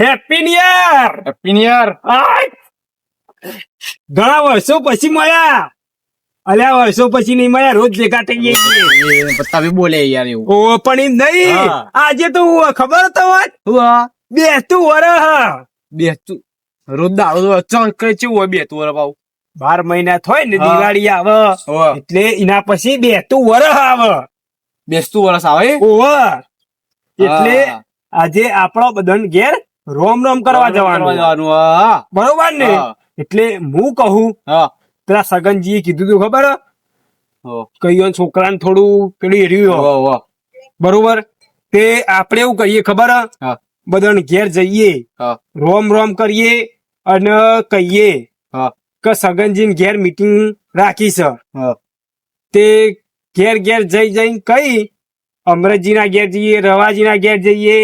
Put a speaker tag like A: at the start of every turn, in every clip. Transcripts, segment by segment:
A: Happy new year
B: happy new year
A: આય! ઘણા વર્ષો પછી મળ્યા. અલ્યા વર્ષો પછી નહીં મળ્યા રોજ ભેગા થઈ જઈએ
B: તમે બોલે યાર એવું.
A: ઓ પણ એમ નહીં. આજે તો ખબર તો વાત બેસતું વરહ.
B: બેસતું. રોજ દારૂ ચો કઈ ચેવું હોય બે તું ભાવ
A: બાર મહિના થોય ને દિવાળી આવે. એટલે એના પછી બેસતું વરસ આવે.
B: બેસતું વરસ આવે?
A: ઓવર એટલે આજે આપણો બધાને ઘેર રોમ રોમ કરવા જવાનું બરોબર ને? એટલે હું કહું પેલા સગનજીએ કીધું તું ખબર? કહ્યું છોકરાને થોડું પેલું એર્યું. બરોબર? તે આપણે એવું કહીએ ખબર. બધાને ઘેર જઈએ રોમ રોમ કરીએ અને કહીએ. કે સગનજી ઘેર મીટિંગ રાખી છે. તે ઘેર ઘેર જઈ જઈને કઈ અમરતજીના ઘેર જઈએ રવાજીના ઘેર જઈએ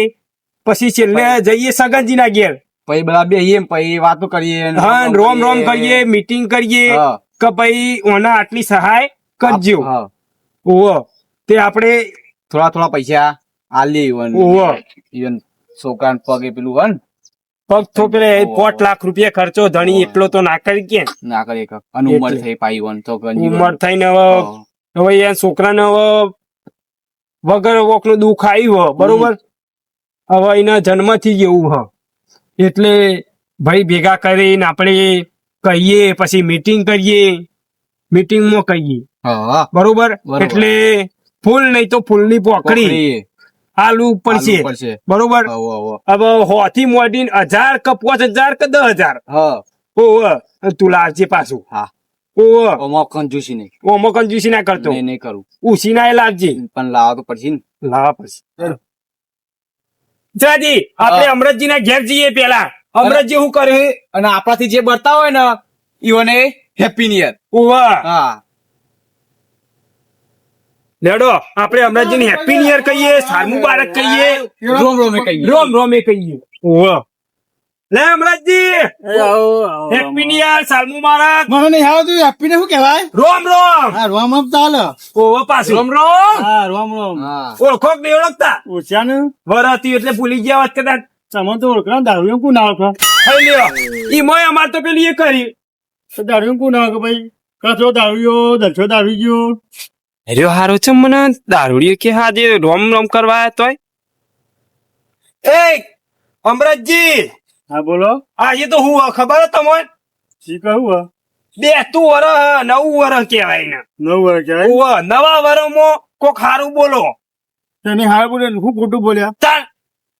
A: પછી છેલ્લે જઈએ સગનજીના ઘેર.
B: પછી બધા બેહીએ પછી વાતો કરીએ
A: હા રોમ રોમ કરીએ મીટિંગ કરીએ કે ભાઈ ઓના આટલી સહાય કરજો. ઓહો તે આપણે
B: થોડા થોડા પૈસા આલી ઈવન
A: ઓહો.
B: ઈવન છોકરાને પગે પેલું હન
A: પગ તો પેલે પોટ લાખ રૂપિયા ખર્ચો ધણી એટલો તો ના કરી કે.
B: ના કરી અને ઉંમર થઈ પાઈ વન તો
A: ઉંમર થઈને હવે હવે છોકરાને હવે વગર વોકનું દુઃખ આવ્યું બરોબર? હવે એના જન્મથી જ એવું હ. એટલે ભાઈ ભેગા કરીને આપણે કહીએ પછી મીટિંગ કરીએ. મીટિંગમાં કહીએ. બરોબર. એટલે ફૂલ નહીં તો ફૂલની પોકડી. આલુ પડશે. બરોબર?
B: હવો,
A: હોથી મોડીને હજાર કે પાંચ હજાર કે દસ હજાર.
B: હા.
A: ઓવ તું લાવજે પાછું.
B: હા. ઓમાં હું નહીં.
A: ઓમો કંજૂસી ના કરતો.
B: નહીં નહીં કરું.
A: ઉસી ના લાવજે.
B: પણ લાવવા તો પડશે ને.
A: લાવા પછી જાજી આપણે અમરતજી ના ઘેર જઈએ પેલા અમરતજી શું કરે?
B: અને આપણાથી જે બરતા હોય ને ઈવને હેપી નિયર યર
A: ઓવા
B: હા.
A: લેડો આપણે અમરતજી ને હેપી નિયર કહીએ સારું મુબારક કહીએ.
B: રોમ રોમે કહીએ.
A: રોમ રોમે કહીએ. ઓવા લે અમરતજી હેપી ન્યુ યર સાલ મુબારક
C: મને નહીં આવતું હેપી ને શું કહેવાય?
A: રોમ રોમ.
C: હા રોમ રોમ ચાલે.
A: ઓવા પાછું.
B: રોમ રોમ?
C: હા રોમ રોમ.
A: ઓળખો કે નહીં ઓળખતા?
C: ઓછા ને
A: વરાતી એટલે ભૂલી ગયા વાત કદાચ.
C: તમે તો ઓળખો દારૂ એમ કોણ ઓળખો
A: થઈ લ્યો. ઈ મોય અમાર તો પેલી એ કરી.
C: દારૂ એમ કોણ ઓળખો ભાઈ? કચો દારૂ દચો દારૂ ગયો.
A: અરે હારો છે મને દારૂડિયો કે હા જે રોમ રોમ કરવા તોય? એ અમરતજી
C: હા બોલો.
A: આજે તો હું ખબર તમને?
C: શી કહું હા?
A: બે તું વર નવું વર કહેવાય ને
C: નવ વર્ષ કહેવાય?
A: નવા નવા વરમાં કોક હારું બોલો.
C: તને હાર બોલે હું ખોટું બોલ્યા?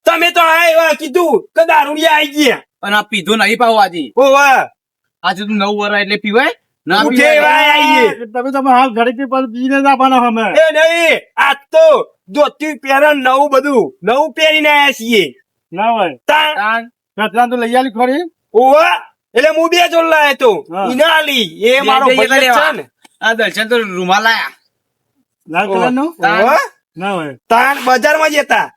A: તમે તો આ એવા કીધું કે દારૂડિયા આવી ગયા.
B: અને આ પીધો નહીં પાવ આજે.
A: ઓવે
B: આજે તું નવ વર એટલે પીવાય? ના પીવાય.
C: તમે તમે હાલ ઘરે પીને જ આપવાના અમે
A: એ નહીં આ તો ધોતી પહેરણ નવું બધું નવું પહેરીને આવ્યા છીએ.
C: ના હોય. કચરા તો લઈ આલી ખરી.
A: ઓવે એટલે હું બે જોડ લાયો તો. ઇનાલી એ મારો ભાઈ છે ને.
B: આ દર્શન તો રૂમાલ લાયા.
C: લાલ કલર નો ના હોય.
A: તાન બજારમાં જતા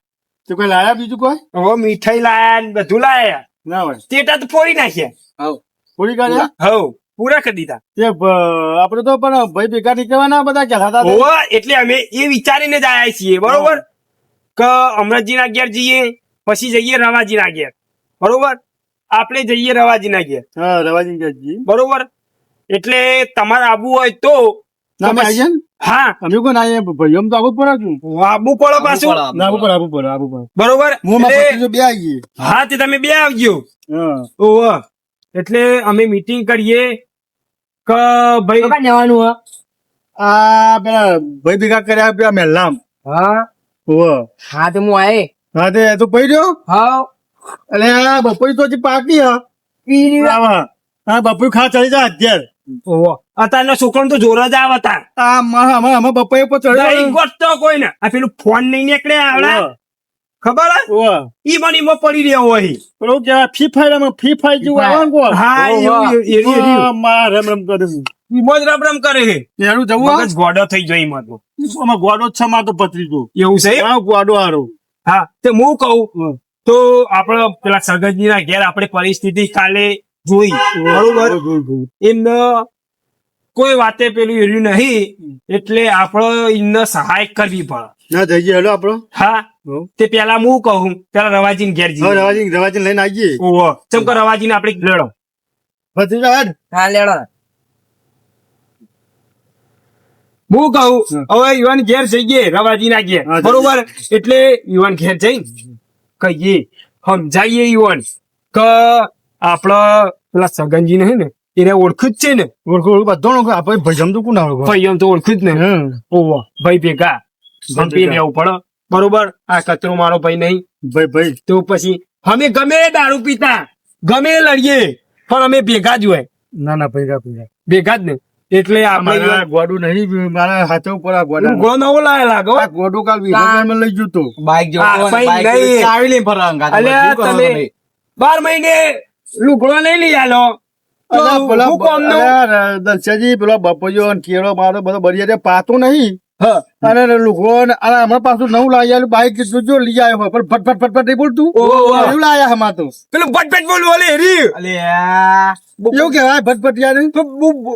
C: તો કોઈ લાયા બીજું કોઈ?
A: હવે મીઠાઈ લાયા ને બધું લાયા.
C: ના હોય.
A: તેટા તો ફોડી નાખ્યા.
B: હવ.
C: ફોડી કાઢ્યા?
A: હવ. પૂરા કરી દીધા.
C: એ આપણે આપડે તો પણ ભાઈ ભેગા નહીં કહેવાના બધા કહેતા હતા
A: ઓવે, એટલે અમે એ વિચારીને જ આયા છીએ બરોબર? કે અમરતજીના ઘેર જઈએ પછી જઈએ રવાજીના ઘેર. બરોબર? આપણે જઈએ રવાજીના ઘેર.
C: હા રવાજી જજી
A: બરોબર? એટલે તમારે આવવું હોય તો
C: અમે
A: તો
C: આવીએ ને.
A: હા.
C: અમે કોણ આવીએ? ભાઈઓ તો આવવું પડે છું
A: આવવું પડે પાછું?
B: આવવું
C: પડે આવવું પડે આવવું પડે
A: બરોબર?
C: હું મારા
A: એટલે-
C: ભત્રીજો બે આવીએ.
A: હા તે તમે બે આવજો.
C: હા.
A: એટલે અમે મીટિંગ કરીએ કે ભાઈ
C: જવાનું આ પેલા ભાઈ ભેગા કર્યા પેલા મહેલામ
A: હા.
C: ઓહો.
A: હા તો હું આયે.
C: હા તે તો પડી રહ્યો?
A: હા.
C: એટલે આ બપોરી તો હજી પાકી હા. આવા. હા બપોર ખા ચડી જાય અત્યારે.
A: ઓહો તો જોર જ આવતા
C: આ માં અમે અમે બપોરે ઉપર ચડી
A: દહીં ગોતતો કોઈ ને આ પેલું ફોન નહીં નીકળે આવડે. ખબર ઈ મને ઈમાં પડી રહ્યો હોય.
C: પેલું કે ફી ફાયર અમે ફી ફાયર જેવું આવે
A: હા એવું.
C: ઓહો, માં રમ રમ કરે. છે
A: રમ રમ કરે છે.
C: એનું જવું
A: મગજ ગોડો થઈ જાય ઈમાં તો.
C: અમે ગોડો છે પતરી ગયો
A: એવું છે?
C: હા ગોડો હારો.
A: હા તે હું કહું?
C: હમ.
A: તો આપણે પેલા સગતજી ના ઘેર આપણે પરિસ્થિતિ કાલે જોઈ. બરોબર? એમને કોઈ વાતે પેલું એર્યું નહીં એટલે આપણે એમને સહાય કરવી પડે.
C: ના જઈએ હેલો આપણો.
A: હા? તે પેલા હું કહું પેલા રવાજીને ઘેર જઈએ.
C: રવાજી રવાજી લઈને આવીએ.
A: ઓહો ચમ કે રવાજીને આપણે લેડો.
C: ભત્રીજા
B: હા લેડો.
A: હું કહું હવે યુવાન ઘેર જઈએ રવાજીના ઘેર.
C: હા, જઈએ.
A: બરોબર? એટલે યુવાન ઘેર જઈ. કહીએ. સમજાઈએ યુવાન કે આપણા પેલા સગનજી ને ને એને ઓળખું જ છે ને.
C: ઓળખું બધો ઓળખું આપણે ભજમ તો કોણ ઓળખું
A: ભાઈ? એમ તો ઓળખું જ ને. ઓહો ભાઈ ભેગા.
C: ભેગા.
A: લેવું પડે. બરોબર? આ કચરો મારો ભાઈ નહીં.
C: ભાઈ ભાઈ.
A: તો પછી અમે ગમે દારૂ પીતા. ગમે લડીએ. પણ અમે ભેગા જ હોય.
C: ના ના ભેગા ભેગા.
A: ભેગા જ ને. એટલે આપણે
C: ગોડું નહીં મારા હાથે ઉપર આ ગોડા.
A: ગો નવો લાવે લાગો
C: આ ગોડું કાલ વિધાનમાં લઈ જતો
B: બાઈક જો
A: આ ભાઈ નહીં.
B: ચાવી લઈને ફરવા
A: અલ્યા તમે
B: તમે.
A: બાર મહિને લુગડો નહીં લઈ આલો. તો
C: પેલા
A: હું
C: દર્શાજી પેલો બપોયો કેળો મારો બધો બરિયા પાતો નહીં. અને લુગડો ને અને હમણાં પાછું નવું લાવી આવેલું બાઈક જો લઈ આવ્યો પણ ફટ ફટ ફટ ફટ નહીં બોલતું. એવું લાયા હમણાં તો.
A: પેલું ફટ બોલવું ઓલે હેરી.
B: અલ્યા.
C: એવું કેવાય ફટફટ યાર.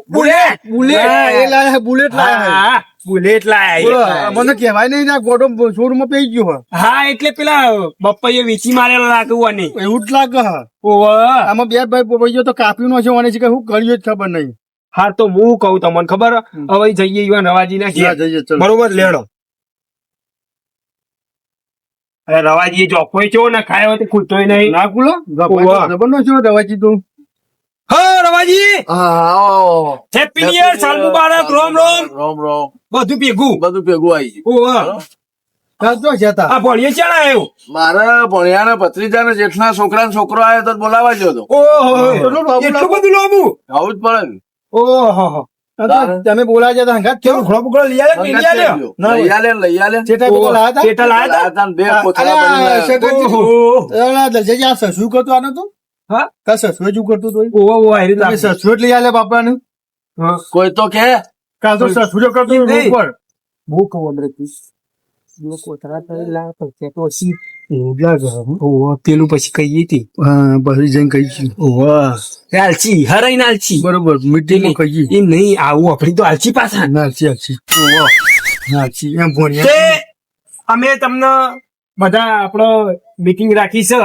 A: બુલેટ. બુલેટ.
C: એ લાયા બુલેટ લાયા
A: હા. બુલેટ લાયા
C: મને કહેવાય નહીં ના ગોડો શોરૂમમાં પેઈ ગયો
A: હા એટલે પેલા બપ્પાએ વેચી મારેલો લાગુ અને
C: એવું જ લાગે
A: ઓવા
C: આમાં બે ભાઈ પોપૈયો તો કાપ્યું નો છે અને છે કે હું કર્યું જ ખબર નહીં.
A: હા તો હું કહું તમને ખબર? હવે જઈએ યુવા રવાજી ના
C: હા, જઈએ ચલો.
A: બરોબર લેડો અરે રવાજી ચોખ્ખો ચો ને ખાયો તે ખૂટતોય નહીં.
C: ના કુલો. જબર નો છો રવાજી તું?
A: હા રવાજી હેપી ન્યુ યર સાલ મુબારક રોમ રોમ.
B: રોમ રોમ.
A: બધું ભેગું.
B: બધું ભેગું આવી ગયું.
A: ઓહો
C: કાચો છે
A: આ ભણીએ ચાલ આવ્યો
B: મારા ભત્રીજા ને જેઠના છોકરા છોકરો આવ્યો તો બોલાવા ગયો તો.
A: ઓહો
C: એટલું લાંબુ
A: એટલું બધું લાંબુ?
B: આવું જ પડે
A: ઓહો
C: તો તમે બોલા જતા
A: ઘોડો બુકડો લઈ
B: લઈ આલે લઈ આલે
C: ચેટા લાયા તા?
A: લાયા તા?
B: તા બે
A: ઓહો.
C: આ સસું કરતું આનું તું?
A: હા?
C: કા સસુએ જ કરતું હતું?
A: ઓહો ઓહો હારી
C: તમે જ લઈ આલે બાપાનું?
B: કોઈ તો કે
C: કાં તો સસું જ કરતું. ઉપર.
A: હું કહું અમરેશજી, જો કોથળા થયેલા તો તે ઓહો, પેલું પછી કહીએ હતી?
C: હા, જઈને કહીશું.
A: ઓહો આલચી હરાઈને આલચી.
C: બરોબર મીટિંગમાં કહીએ.
A: એ નહીં આવું આપડી તો આલચી પાછા.
C: નાચી નાચી નાચી એમ ભણ્યા.
A: અમે તમને બધા આપણો મીટિંગ રાખી છે.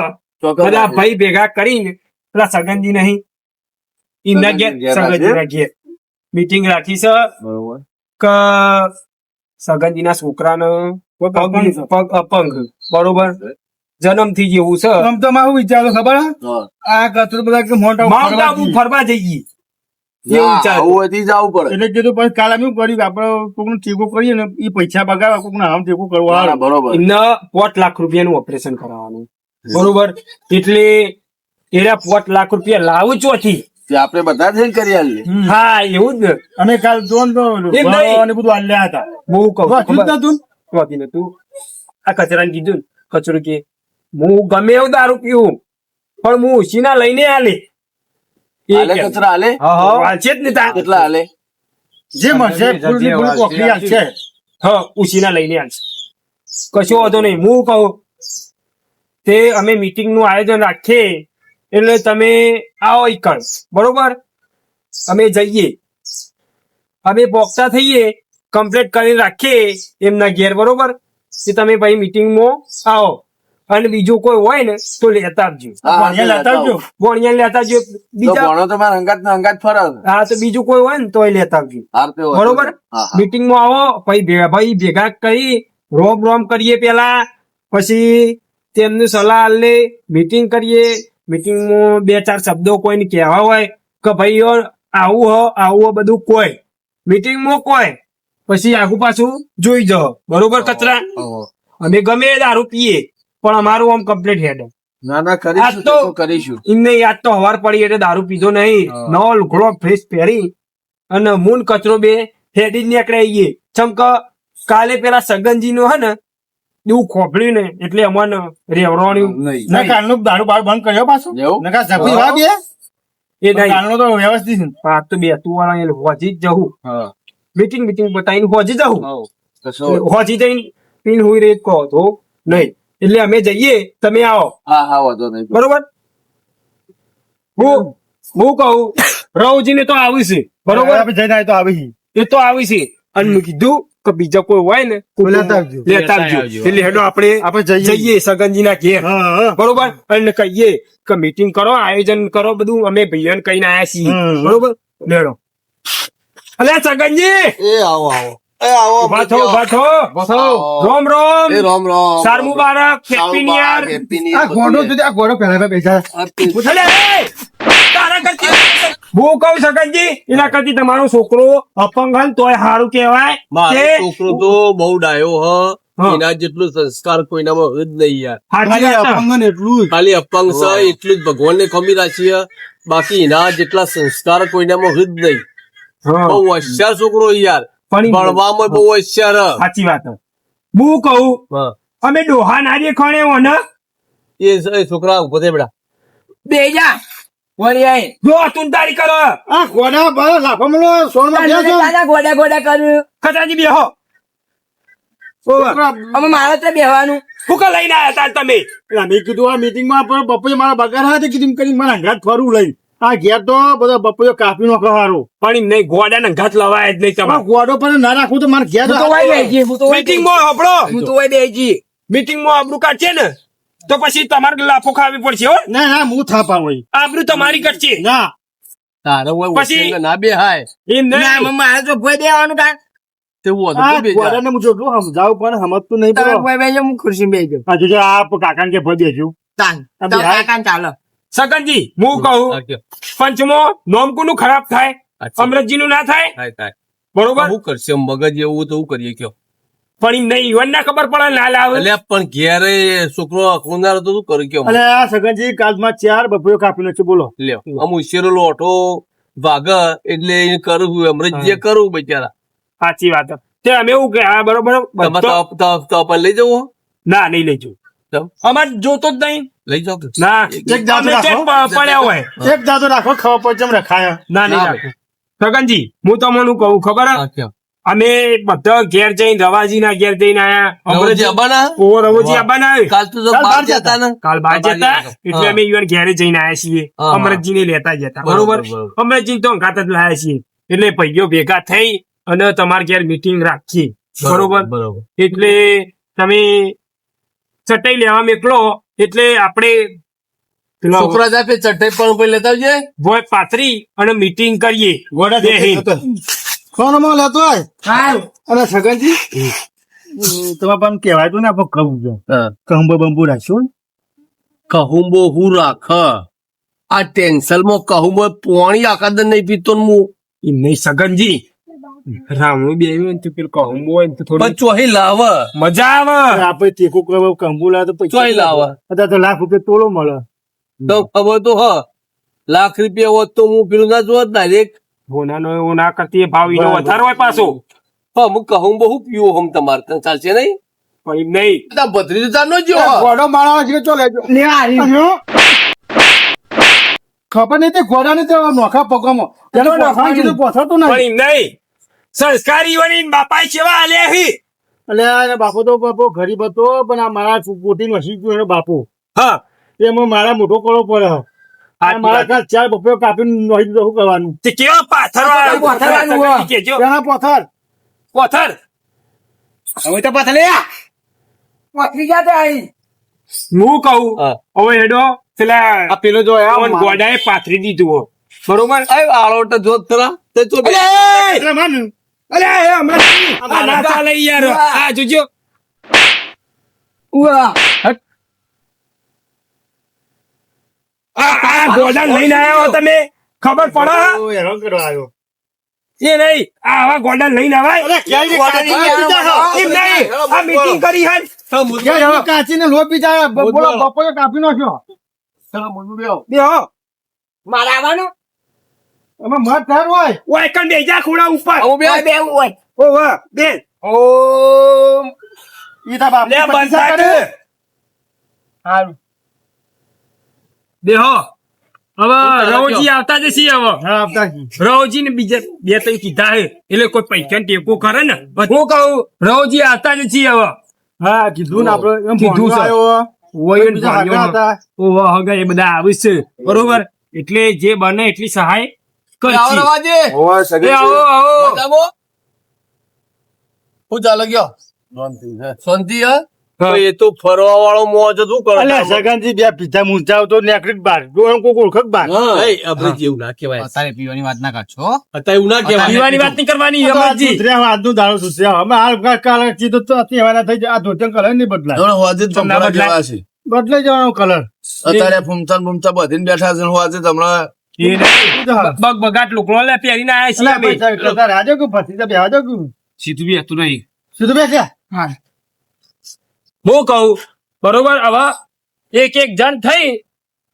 A: બધા ભાઈ ભેગા કરીને પેલા સગનજી નહીં ઘેર
B: સગનજી
A: રાખીએ. મીટિંગ રાખી છે.
B: બરોબર.
A: કે સગનજીના છોકરાનો પગ પગ અપંગ બરોબર? જન્મથી જેવું છે.
C: આમ તો મારું વિચારો ખબર? આ કચરો બધા કે મોટા
A: માઉન્ટ આબુ ફરવા જઈએ એવું
B: ના,
A: વિચાર.
B: આવું હોયથી જવું પડે.
C: એટલે કીધું પછી કાલે અમે કર્યું કે આપણે કોકનું ટેકો કરીએ ને એ પૈસા બગાડવા આમ ટેકો કરવા
B: બરોબર.
A: એમને પોત લાખ રૂપિયાનું ઓપરેશન કરાવવાનું. બરોબર? એટલે એરા પોત લાખ રૂપિયા લાવું ચોથી.
B: આપણે બધા જઈને કરી
A: હા એવું જ ને.
C: અને કાલ જોન તો બધું આલ્યા હતા.
A: હું કહું
C: વાંચ્યું નતું.
A: આ કચરાને કીધું કચરો કે હું ગમે એવું દારૂ પીવું પણ હું ઉછીના લઈને આલે એ
B: કચરા હાલે
A: હા, હા, વાંચે જ ને
B: કેટલા હાલે
C: જે મળશે ફૂલ ફૂલ કોકરી છે
A: હા ઉછીના લઈને આલશે કશો વાંધો નહીં હું કહું તે અમે મીટિંગનું આયોજન રાખીએ એટલે તમે આવો ઈકણ બરોબર અમે જઈએ અમે બોક્સા થઈએ કમ્પ્લીટ કરી રાખીએ એમના ઘેર બરોબર? કે તમે ભાઈ મીટિંગમાં આવો. અને બીજું કોઈ હોય ને તો લેતા આવજો.
C: લેતા આવજો.
A: ભણિયા લેતા આવજો. બીજા
B: ભણો તો મારા અંગાત ના અંગાત ફરે.
A: હા તો બીજું કોઈ હોય ને તોય લેતા આવજો.
B: તે.
A: બરોબર?
B: હા, હા.
A: મીટિંગમાં આવો પછી ભાઈ ભેગા કરી રોમ રોમ કરીએ પેલા પછી તેમની સલાહ લે મીટિંગ કરીએ. મીટિંગમાં બે ચાર શબ્દો કોઈને કહેવા હોય કે ભાઈ આવું હો આવું હો બધું કોઈ. મીટિંગમાં કોઈ. પછી આગુ પાછું જોઈ જાઓ. બરોબર કચરા? અમે ગમે દારૂ પીએ પણ અમારું આમ કમ્પ્લીટ હેડ
B: ના ના કરીશું
A: તો-
B: કરીશું.
A: એમને યાદ તો હવાર પડી એટલે દારૂ પીધો નહીં. નવો લુગડો ફ્રેશ પહેરી અને મૂન કચરો બે હેડી જ નીકળે આવીએ ચમ કે કાલે પેલા સગનજી નું હે ને એવું ખોફળ્યું ને એટલે અમારે રેવડવાનું
B: નહીં.
C: ના કાલનો દારૂ બાર બંધ કર્યો પાછું.
B: એવું?
C: નકા ઝપી વા
A: એ નહીં.
C: કાલનો તો વ્યવસ્થિત છે.
A: આ તો બે તું વાળા એટલે હોજી જ જવું.
B: હા.
A: મીટિંગ મીટિંગ બતાવીને હોજી જવું હોજી જઈને પીન હોય રે કહો તો નહીં. એટલે અમે જઈએ તમે આવો.
B: હા હા વાંધો નહીં.
A: બરોબર? હું હું કહું રવજી ને તો આવી છે. બરોબર?
C: આપણે જઈને તો આવી
A: એ તો આવી છે. અને મેં કીધું કે બીજા કોઈ હોય ને
C: લેતા આવજો.
A: એટલે હેડો આપણે
C: આપણે જઈએ.
A: જઈએ સગનજીના ઘેર. બરોબર? અને કહીએ કે મીટિંગ કરો આયોજન કરો બધું અમે ભૈયાને કહીને આયા છીએ. બરોબર? લેડો અલે છગનજી!
D: એ આવો આવો. એ આવો
A: ઊભા થો ઊભા થો. રોમ રોમ.
D: એ રોમ રોમ.
A: સાર મુબારક happy new year.
D: Happy new
C: આ ગોડો જો આ ગોડો પહેલા બેઠા
A: ઉઠલે તારા કરતી હું કહું સગનજી એના કરતી તમારો છોકરો અપંગ હન તોય સારું કહેવાય.
D: મારો છોકરો તો બહુ ડાયો હ. એના જેટલું સંસ્કાર કોઈનામાં હોય જ નહીં યાર.
C: ખાલી. અપંગન એટલું
D: ખાલી અપંગ છે એટલું જ ભગવાનને ખમી રાખી. બાકી એના જેટલા સંસ્કાર કોઈનામાં હોય જ નહીં. બહુ હોશિયાર છોકરો યાર. ભણવામાં બહુ હોશિયાર
A: સાચી વાત છે. હું કહું અમે ડોહા નારીએ ખણે ઓને
D: એ છોકરા ઊભો થે બેટા
A: બેજા. વળી આય. જો તું તારી કરો.
C: આ ગોડા બસ લાફો મળો સોનમાં બેસો.
E: ગોડા ગોડા કર્યું.
A: ખતાજી બેહો.
E: અમે મારે તો બેહવાનું.
A: હું લઈને આવ્યા તમે?
C: મેં કીધું આ મીટિંગમાં પણ બપોરે મારા બગાર હાથે કીધું કરી કરીને મારા ઘાટ ફરવું લઈ આ ઘેર તો બધા બપોરે કાપી નો ખવારો
A: પણ નહીં ગોડા ને ઘાત લવાય જ નહીં તમારે.
C: ગોડો પર ના રાખવું તો મારે ઘેર
E: મીટિંગમાં આપડો હું તો વાય
A: દેજી મીટિંગમાં આપણું કાઢશે ને તો પછી તમારે લાફો ખાવી પડશે હો.
C: ના ના હું થાપા હોય.
A: આપણું તમારી કરશે.
C: ના.
D: તારે હોય
A: પછી-
D: ના બે હાય
A: એમ
E: ના મમ્મા આ તો ભોય દેવાનું કા
C: સમજાવું પણ સમજતું નહીં
E: ભોય ખુરશી બેહી જાઉં.
C: આ કાકા ને કાકાને કે બેહાય.
E: કાકાને ચાલો.
A: સગનજી હું કહું પંચમો નોમ કોનું ખરાબ થાય અમૃતજી નું ના થાય? બરોબર?
D: શું કરશે? મગજ એવું તો કરીએ કયો?
A: પણ નહીં ઈવન ના ખબર પડે ના લાવે
D: એટલે પણ ઘેરે છોકરો અખોનારો તો શું કરે કયો?
C: આ સગનજી કાલમાં ચાર બપોરે કાપી છે બોલો.
D: લ્યો અમુ ઉશેરો લોટો ભાગ એટલે કરવું અમૃતજી કરવું બિચારા.
A: સાચી વાત. તે અમે એવું કે આ બરોબર
D: લઈ જવું
A: ના નહીં લઈ
D: કેમ?
A: અમારે જોતો જ નહીં.
D: લઈ જાઓ
A: ના
C: એક જાતો રાખો.
A: પડ્યા હોય.
C: એક જાદુ રાખો ખબર પડે ચમ રખાય.
A: ના નહીં રાખો. સગનજી હું તમને કહું ખબર? અમે બધા ઘેર જઈને રવાજી ના ઘેર જઈને આયા.
D: અબાના?
A: ઓ રવજી
D: વાહ. કાલ તો જો બહાર જતા ને.
A: કાલ
D: બહાર
A: જતા. એટલે અમે ઈવન ઘેરે જઈને આયા છીએ. અમરતજી ને લેતા જતા.
D: બરોબર.
A: અમરતજી તો ઘાત જ લાયા છીએ. એટલે ભાઈઓ ભેગા થઈ અને તમારે ઘેર મીટિંગ રાખીએ. બરોબર?
D: બરોબર.
A: એટલે તમે ચટાઈ લેવા મેકલો એટલે આપણે
D: છોકરા જાતે ચટાઈ પણ લેતા આવજે?
A: ભોય પાથરી અને મીટિંગ કરીએ.
C: ગોડા
A: બેહીન.
C: સોનમાં લેતો હોય? અને સગનજી તમારે પણ કહેવાય તો ને આપણે કહું છો. કહુંબો બંબુ રાખ્યો
D: કહુંબો હું રાખ આ ટેન્શનમાં કહુંબો પોણી આકાદ નહીં પીતો ને હું.
A: નહીં સગનજી રામુ બે પેલું કહું હોય તો થોડું
D: ચોહી લાવ.
A: મજા આવે.
C: આપણે ટેકો કરવા કંબુ લાવે તો
D: ચોહી લાવ.
C: અત્યારે તો લાખ રૂપિયા તોલો મળે.
D: તો ખબર તો હ. લાખ રૂપિયા હોત તો હું પેલું ના જોત ડાયરેક્ટ
A: હોનાનો એવો ના કરતી ભાવ એનો વધારો હોય પાછો.
D: હા હું કહું બહુ પીવો હમ તમારે તને ચાલશે નહીં?
A: પણ નહીં. નહીં
D: તાર તો તાર નો જ્યો
C: ઘોડો માળા છે ચો લેજો.
E: લે
C: આરી ખબર નહીં તે ગોડા ને નોખા પગમો. તેનો
A: તો
C: પોથાણ કીધું પોથાતું નહીં.
A: એમ નહીં. સંસ્કારી વળી બાપા સેવા આલ્યા હી
C: એટલે બાપો તો બાપો ગરીબ હતો પણ આ મારા પોતી નસી ગયો એનો બાપો.
A: હા.
C: એમાં મારા મોટો કોળો પડે મારા
A: વાત.
C: ચાર બપોરે કાપી નોહી દીધો કરવાનું?
A: તે કેવા પાથર
E: પાથરવાનું
A: કેજો
C: પોથાર?
A: પાથર?
C: હવે તો પાથર લે.
E: પથરી જાતે આવી
A: હું કહું. હવે હેડો પેલા
C: આ પેલો જો
A: ગોડાએ પાથરી દીધું. બરોબર?
D: આળો તો જોત
C: માન
A: અરે એ હમણાં આ ના ચાલે યાર આ જોજો.
E: ઉવા.
A: આ આ ગોડાઉન લઈને આવ્યા હો તમે. ખબર પડે
C: ઓ, હેરાન કરવા આવ્યો.
A: એ નહીં આ આવા ગોડાઉન લઈને આવાય.
C: હો.
A: એમ નહીં આ મીટિંગ કરી હે.
D: હા, કાચીને
C: ક્યાંય ને કાચી ને લો પીતા બોલો. બપોરે કાપી નાખ્યો.
D: મુદ્દો બેહો.
A: બેહો.
E: આવવાનું?
C: એમાં મત ધાર હોય.
A: ઓય કણ બેજા ખોડા ઉપર.
D: ઓ
E: બે બે હોય.
A: ઓ વા બે.
E: ઓમ.
C: ઈ તા બાપ
A: લે બંધા કર
E: હારું.
A: બેહો. હવે રવજી આવતા જશે હવે.
C: હા
A: રવજી ને બીજા બે ત્રણ કીધા હે. એટલે કોઈ પૈસા ટેકો કરે ને. હું કહું રવજી આવતા જ છીએ હવે.
C: હા કીધું ને આપડે. એમ
A: કીધું.
C: આવ્યો
A: ઓય
C: બીજા હતા.
A: ઓવા હગા એ બધા આવે છે. બરોબર? એટલે જે બને એટલી સહાય
D: આવો રવાજે.
B: ઓય
A: એ આવો આવો.
D: બતાવો. હું ચાલે ગયો?
B: શાંતિ છે.
D: શાંતિ હા. એ તો ફરવા વાળો મોજ શું કરો
C: અલ્યા સગનજી બે પીધા મૂંઝાવ તો નેકડી બાર ડોળ કોક ઓળખક બાર
D: એ આપણે જેવું ના કહેવાય.
F: અત્યારે પીવાની વાત ના કરશો
D: અત્યારે એવું ના કહેવાય.
A: પીવાની વાત નહીં કરવાની રમતજી
C: સુધર્યા હવે આજનું સુધર્યા. હવે હાલ કા- કીધું તો એવાના થઈ જાય આ ધોતિયા કલર નહીં બદલાય.
B: જોડે હોજે
A: તમને બદલાય.
C: બદલાઈ જવાનો કલર
B: અત્યારે ફૂમચાન ને ફૂમતા બધીને બેઠા છે હોજે તમને.
A: બગ બગાટ લોકો લે પહેરીને આયા છીએ
C: રાજો કે ભત્રીજા બેહવા દો કે
A: સીધું બી હતું નહીં.
C: સીધું બેસ્યા
A: હું. કહું બરોબર હવે એક એક જણ થઈ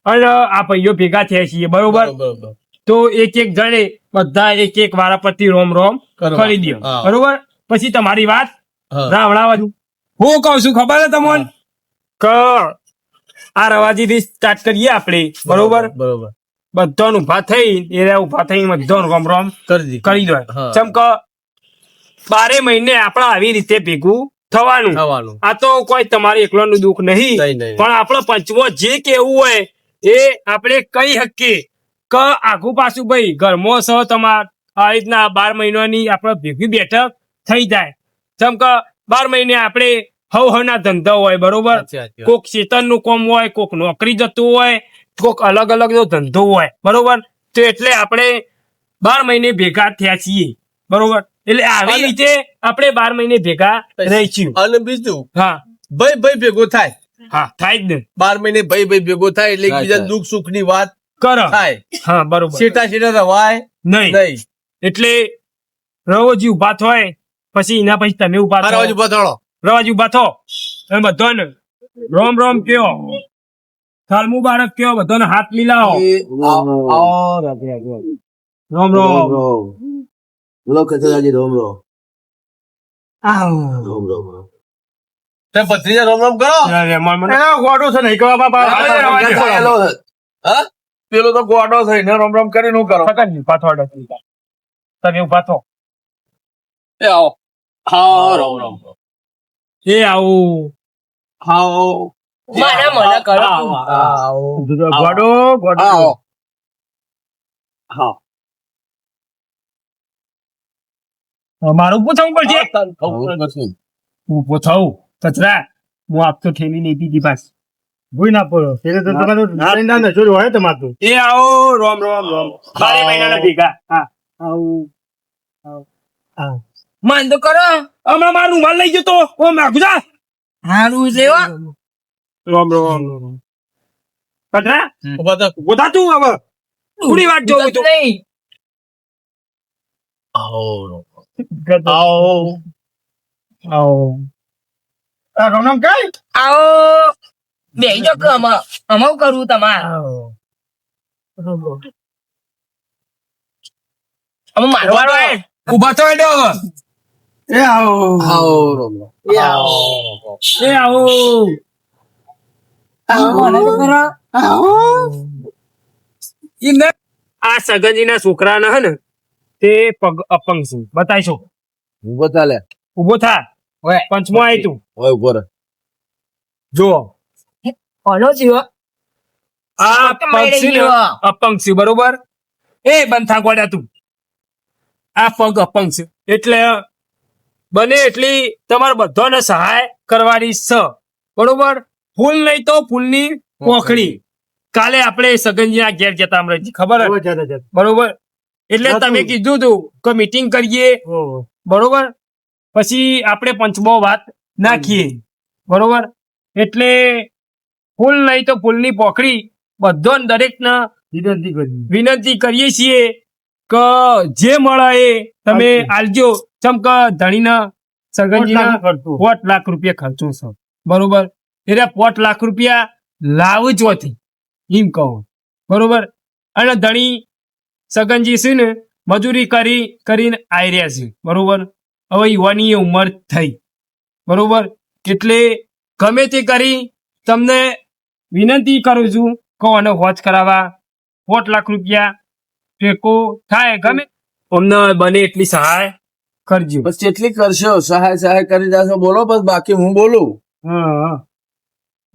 A: અને આ ભાઈઓ ભેગા થયા છીએ બરોબર. તો એક એક જણે બધા એક એક વારા પરથી રોમ રોમ. કરી દો બરોબર? પછી તમારી વાત
D: રાવણાવાજુ
A: રાવણાવા હું કહું છું ખબર છે તમને? કે આ રવાજી થી સ્ટાર્ટ કરીએ આપણે બરોબર
D: બરોબર.
A: બધાને ઊભા થઈ એ ઊભા થઈ બધાનું રોમ રોમ
D: કરી
A: કરી દો ચમ કે બારે મહિને આપણે આવી રીતે ભેગું થવાનું. આ તો કોઈ તમારે એકલાનું દુઃખ નહીં. પણ આપણો પંચમો જે કેવું હોય એ આપણે કહી શકીએ. કે આખું પાછું ભાઈ ઘરમાં સહ તમાર આ રીતના બાર મહિનાની આપણે ભેગી બેઠક થઈ જાય. જેમ કે બાર મહિને આપણે હવ હવના ધંધા હોય બરોબર. કોક શેતનનું કામ હોય કોક નોકરી જતું હોય કોક અલગ અલગ જો ધંધો હોય બરોબર? તો એટલે આપણે બાર મહિને ભેગા થયા છીએ બરોબર? એટલે આવી રીતે આપણે બાર મહિને ભેગા રહીશું.
D: અને બીજું
A: હા.
D: ભાઈ ભાઈ ભેગો થાય.
A: હા થાય જ ને.
D: બાર મહિને ભાઈ ભાઈ ભેગો થાય એટલે એકબીજા દુઃખ સુખની વાત
A: કરો.
D: થાય.
A: હા બરોબર.
D: શેટા શેટા રવાય
A: નહીં.
D: નહીં.
A: એટલે રવોજી ઊભા થાય પછી એના પછી તમે ઊભા
D: થાય રવાજી
A: ઊભા
D: બતાડો
A: રવાજી ઊભા થો અને બધાને રોમ રોમ કયો. સાલ મુબારક કયો બધાને હાથ મિલાવો. રોમ રોમ.
B: બોલો કચરાજી રોમ રોમ. રોમ રોમ
D: તે ભત્રીજા રોમ રોમ કરો.
C: ગોડો છે નહીં કહેવા બાપા
A: હા, હા, હા, હા.
B: પેલો છે.
D: હા?
B: તો ગોડો થઈને રોમ રોમ કરીને હું કરો.
A: પકડ ઊભા થો અડો. તમે ઊભા થો.
D: એ આવો. હા રોમ રોમ.
A: એ આવું.
B: હાઓ
E: મને મને કરો.
C: ગોડો ગોડો
B: હા.
A: મારું પૂછવું પડશે?
B: આવું.
A: ઊભો થવું કચરા? હું આપતો ઠેલી નહીં પીધી પાસ
C: ભૂઈ ના પડો. એટલે તો તમારું નારીના નશો હોય તમારું તો.
A: એ આવો રોમ રોમ રોમ. બારે મહિનાના ભેગા. હા. આવું.
E: મન તો કરો.
A: હમણાં મારું માલ લઈ ગયો તો. ઓ માગું જા.
E: હારું લેવા
A: રોમ રોમ.
D: થા.
A: ઊભો તું હવે. પૂરી વાત જોઉં તું
E: નહીં.
D: આવો રોમ રોમ. આવો.
A: આવો.
C: રોનમ કઈ?
E: આવો. બે જો અમે અમે કરવું તમારે? અમે મારવાનો હે.
A: ઊભા થો એડો હવે.
C: એ આવો.
B: આવો રોમ
A: એ આવો.
E: એ કરો
A: એમને આ સગનજીના છોકરાના હે ને તે પગ અપંગ છે. બતાવીશું
B: ઊભો બતા લે.
A: ઊભો થા. પંચમો આય તું.
B: હોય ઊભો રહે
A: જો.
E: કોનો જીવો?
A: આ ને
E: ગયો.
A: અપંગ છે બરોબર? એ બંથા ગોડા તું. આ પગ અપંગ છે. એટલે બને એટલી તમારે બધાને સહાય કરવાની છે બરોબર? ફૂલ નહીં તો ફૂલની પોખડી કાલે આપણે સગનજીના ઘેર જતા અમરેજી ખબર. બરોબર એટલે તમે કીધું તું કે મીટિંગ કરીએ. બરોબર? પછી આપણે પંચમો વાત નાખીએ. બરોબર? એટલે ફૂલ નહીં તો ફૂલની પોખડી બધો દરેક
C: વિનંતી
A: વિનંતી કરીએ છીએ કે જે મળે એ તમે આલજો. ચમક ધણીના સગનજીના
C: કરતું
A: લાખ રૂપિયા ખર્ચો છે. બરોબર? એટલે પોટ લાખ રૂપિયા લાવજોથી એમ કહો. બરોબર? અને ધણી સગનજી છે ને મજૂરી કરી કરીને આવી રહ્યા છે. બરોબર? હવે યુવાની ઉંમર થઈ. બરોબર? એટલે ગમે તે કરી તમને વિનંતી કરું છું કહો અને વોચ કરાવવા. પોટ લાખ રૂપિયા ટેકો થાય ગમે. અમને બને એટલી સહાય. કરજો.
B: બસ જેટલી કરશો સહાય સહાય કરી જશો બોલો બસ બાકી હું બોલું.
A: હા.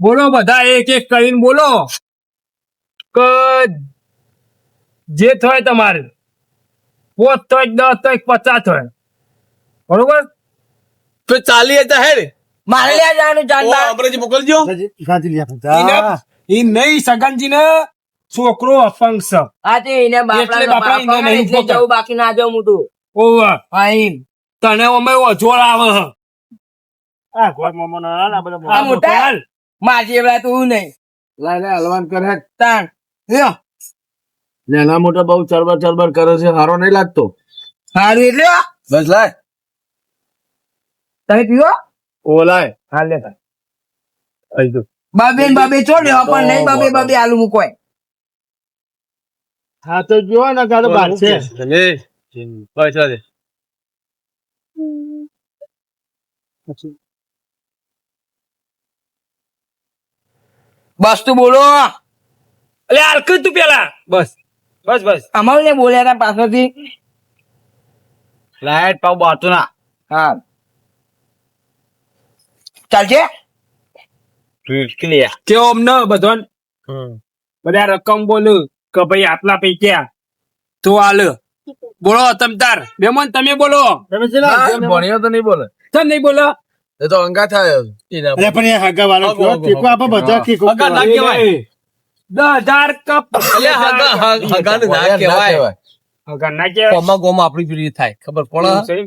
A: બોલો બધા એક એક કરીને બોલો. કે જે થાય તમારે. પોત થાય દસ થાય પચાસ થાય. બરોબર?
D: તો ચાલી હતા હે
E: મારે લે જવાનું જાનબા
D: અમરેજી મોકલજો.
C: ગાંધી લે.
A: એ નહીં સગનજી ને છોકરો અપંગ છે
E: આજે એને બાપડા
A: બાપડા નહીં
E: જવું બાકી ના જવું મોટું.
A: ઓવા.
E: હા
A: તને અમે અજોડ આવે હા.
C: આ ગોળ મોમો ના આ બધા
E: આ મોટા. માજી એવડા તું નહીં.
B: લાય લાય હલવાન કરે.
E: તાણ
B: નાના મોટા બહુ ચરબર ચરબર કરે છે હારો નહીં લાગતો.
E: સારું એટલે
B: બસ લાય.
E: તમે પીવો?
B: ઓ લાય.
A: હાલ લે તાર.
E: બાબે ને બાબે છો લેવા પણ નહીં બાબે બાબે આલુ મૂકોય
C: હા તો જો ને કાં તો બહાર છે.
D: પૈસા દે
E: બસ તું બોલો.
A: એટલે હાલ કર તું પેલા. બસ. બસ બસ.
E: અમારું ને બોલ્યા હતા પાછળથી.
B: લાઈટ પાવ બાતું ના.
E: હા. ચાલશે
A: કે અમને બધો બધા રકમ બોલું કે ભાઈ આટલા પૈસા. તો હાલ. બોલો તમ તાર બેમન તમે બોલો.
C: તમે
B: ભણ્યો તો નહીં બોલે.
A: તમે નહીં બોલો?
B: એ તો અંગા થાય
C: અરે પણ એ હગા વાળો ટેકો આપો બધા ટેકો
D: હગા ના કહેવાય.
A: દસ હજાર કપ
D: હગા ના કહેવાય.
A: હગા ના કહેવાય.
D: કોમા ગોમાં આપણી પેલી થાય. ખબર પડે?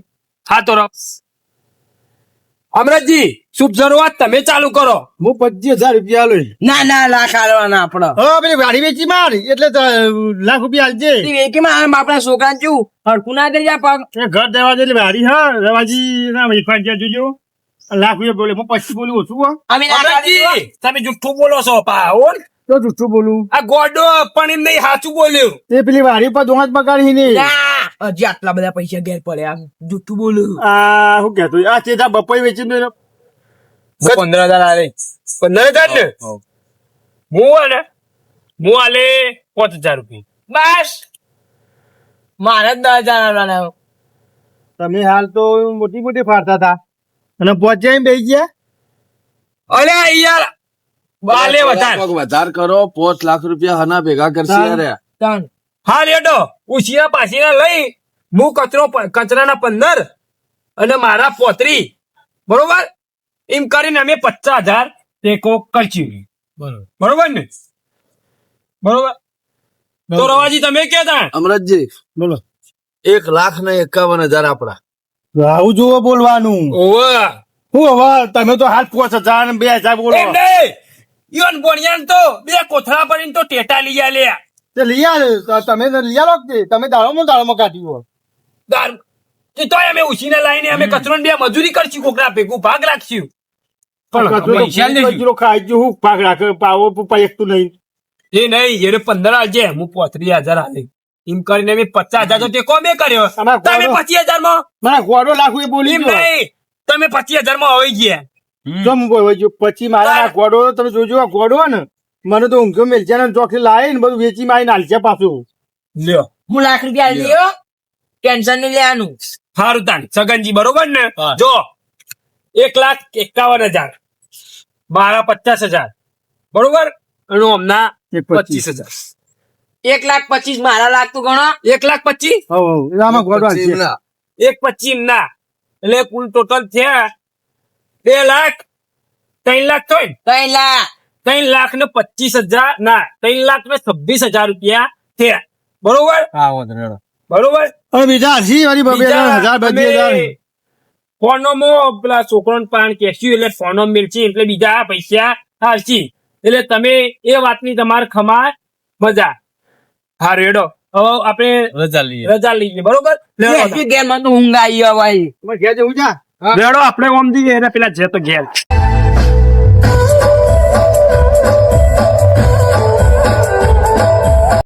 A: હા તો રખ. અમરતજી શુભ શરૂઆત તમે ચાલુ કરો.
C: હું પચીસ હજાર રૂપિયા લઈ.
E: ના ના લાખ આલવાના આપડે
C: હા પેલી વાડી વેચી માર. એટલે તો લાખ રૂપિયા આલજે.
E: વેકી માં આપણા છોકરા ચું હડકું ના દઈ જા પગ.
C: એ ઘર દેવા દે વાડી હા રવાજી ના ગયા જોજો. લાખ રૂપિયા બોલે હું પછી બોલું ઓછું હો.
E: અમે
A: તમે જુઠ્ઠું બોલો છો પા હો. ને?
C: તો જુઠ્ઠું બોલું?
A: આ ગોડો પણ એમ નહીં સાચું બોલ્યું.
C: તે પેલી વાડી પર દોંત બગાડી નહીં
E: હજી આટલા બધા પૈસા ઘેર પડ્યા. જુઠ્ઠું બોલું.
C: આ શું કહેતો આ ચેતા બપોઈ વેચી દો
A: પંદર હજાર આલે. પંદર હજાર ને હું આલે? હું આલે પાંચ હજાર રૂપિયા.
E: બસ! મારે જ દસ હજાર
C: તમે હાલ તો મોટી મોટી ફાડતા હતા. અને પહોંચ્યા ને બેસી ગયા?
A: અરે યાર બાલે વધાર.
B: વધાર કરો પાંચ લાખ રૂપિયા હના ભેગા કરશે. અરે.
A: હા લેડો ઉછીના પાસીના લઈ હું કચરો કચરાના પંદર અને મારા પોતરી. બરોબર? એમ કરીને અમે પચાસ હજાર ટેકો કરશું.
D: બરોબર.
A: બરોબર ને? બરોબર? તો રવાજી તમે કેતા
B: અમરતજી
C: બોલો.
B: એક લાખ ને એકાવન હજાર આપડા
C: આવું જુઓ બોલવાનું.
A: ઓવા
C: હું હવે તમે તો હાલ પોચ હજાર બે હજાર બોલો.
A: ઈવન બોણિયાન તો બે કોથળા પડીને તો ટેટા લઈ આલ્યા.
C: તે લઈ આલે. તમે તો લઈ આલો કે તમે દાળોમાં દાળોમાં હો
A: દાળ. કે તોય અમે ઉછીને લાઈને અમે કચરો બે મજૂરી કરશું કોકરા ભેગું ભાગ રાખશું. પણ પૈસા લેજો.
C: ગયું હું. ભાગ રાખે પાવો પપ્પા તો નહીં.
A: એ નહીં એને પંદર હજાર હું પોત્રીસ હજાર હાલે એમ કરીને મેં પચાસ હજાર તો ટેકો મેં કર્યો. તમે પચીસ હજારમાં
C: મારા ગોડો લાખું એ બોલી
A: નહીં. તમે પચીસ હજારમાં આવી ગયા.
C: જો હું બોલવા ગયો. પછી મારા ગોડો તમે જોજો ગોડો ને મને તો ઊંઘ્યો મેલચા ને ચોકડી લાવી ને બધું વેચી મારી નાલચા પાછું.
A: લ્યો.
E: હું લાખ રૂપિયા લ્યો. ટેન્શન નહીં લેવાનું.
A: સારું તાન સગનજી બરોબર ને? જો એક લાખ એકાવન હજાર. મારા પચાસ હજાર. બરોબર? અને હમણાં પચીસ હજાર.
E: એક લાખ પચીસ મારા લાગતું ગણો.
A: એક લાખ પચીસ? એક પચીસ ના. એટલે કુલ ટોટલ થયા બે લાખ ત્રણ લાખ થાય
E: ત્રણ લાખ.
A: ત્રણ લાખ ને પચીસ હજાર ના. ત્રણ લાખ ને છવ્વીસ હજાર રૂપિયા થયા. બરોબર? બરોબર?
C: અને બીજા હસી વાળી હજાર બધી હજાર.
A: ફોનોમાં પેલા છોકરો પાન કેસ્યું એટલે ફોનો મેળચી એટલે બીજા પૈસા હાલશી. એટલે તમે એ વાતની તમારે ખમા મજા. હા રેડો. હવે આપણે
D: રજા લઈએ.
A: રજા લઈએ બરોબર? લેડો
E: ગેર મને તો ઊંઘ આવી ભાઈ
C: ઘેર જવું જા
A: રેડો આપણે ઓમ દઈએ એને પેલા જે તો ઘેર.